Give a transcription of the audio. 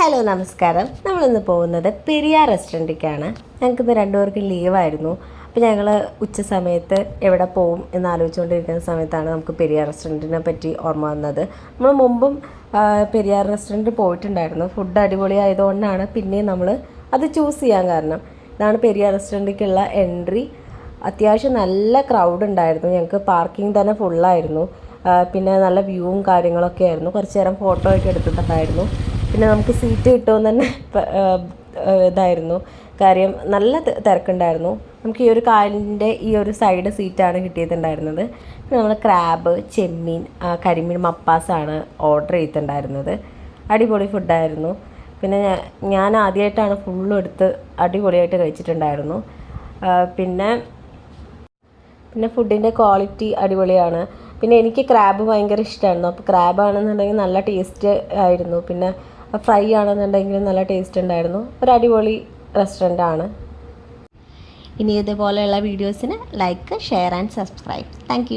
Hello നമസ്കാരം. നമ്മളിന്ന് പോകുന്നത് പെരിയാർ റെസ്റ്റോറന്റിലേക്കാണ്. ഞങ്ങൾക്കിന്ന് രണ്ടുപേർക്കും ലീവായിരുന്നു. അപ്പോൾ ഞങ്ങൾ ഉച്ച സമയത്ത് എവിടെ പോകും എന്ന് ആലോചിച്ചുകൊണ്ടിരിക്കുന്ന സമയത്താണ് നമുക്ക് പെരിയാർ റെസ്റ്റോറന്റിനെ പറ്റി ഓർമ്മ വന്നത്. നമ്മൾ മുമ്പും പെരിയാർ റെസ്റ്റോറന്റ് പോയിട്ടുണ്ടായിരുന്നു. ഫുഡ് അടിപൊളി ആയതുകൊണ്ടാണ് പിന്നെയും നമ്മൾ അത് ചൂസ് ചെയ്യാൻ കാരണം. ഇതാണ് പെരിയാർ റെസ്റ്റോറന്റിലേക്കുള്ള എൻട്രി അത്യാവശ്യം നല്ല ക്രൗഡ് ഉണ്ടായിരുന്നു. ഞങ്ങൾക്ക് പാർക്കിംഗ് തന്നെ ഫുള്ളായിരുന്നു പിന്നെ നല്ല വ്യൂവും കാര്യങ്ങളൊക്കെ ആയിരുന്നു. കുറച്ച് നേരം ഫോട്ടോ ഒക്കെ എടുത്തിട്ടുണ്ടായിരുന്നു പിന്നെ നമുക്ക് സീറ്റ് കിട്ടുമെന്ന് തന്നെ ഇതായിരുന്നു. കാര്യം നല്ല തിരക്കുണ്ടായിരുന്നു. നമുക്ക് ഈ ഒരു കാലിന്റെ ഈ ഒരു സൈഡ് സീറ്റാണ് കിട്ടിയിട്ടുണ്ടായിരുന്നത്. നമ്മൾ ക്രാബ് ചെമ്മീൻ കരിമീൻ മപ്പാസാണ് ഓർഡർ ചെയ്തിട്ടുണ്ടായിരുന്നത്. അടിപൊളി ഫുഡായിരുന്നു പിന്നെ ഞാൻ ആദ്യമായിട്ടാണ് ഫുള്ളും എടുത്ത് അടിപൊളിയായിട്ട് കഴിച്ചിട്ടുണ്ടായിരുന്നു. പിന്നെ പിന്നെ ഫുഡിന്റെ ക്വാളിറ്റി അടിപൊളിയാണ്. പിന്നെ എനിക്ക് ക്രാബ് ഭയങ്കര ഇഷ്ടമായിരുന്നു അപ്പോൾ ക്രാബ് ആണെന്നുണ്ടെങ്കിൽ നല്ല ടേസ്റ്റ് ആയിരുന്നു. പിന്നെ ഫ്രൈ ആണെന്നുണ്ടെങ്കിൽ നല്ല ടേസ്റ്റ് ഉണ്ടായിരുന്നു. ഒരു അടിപൊളി റെസ്റ്റോറന്റ് ആണ്. ഇനി ഇതുപോലെയുള്ള വീഡിയോസിന് like share and subscribe thank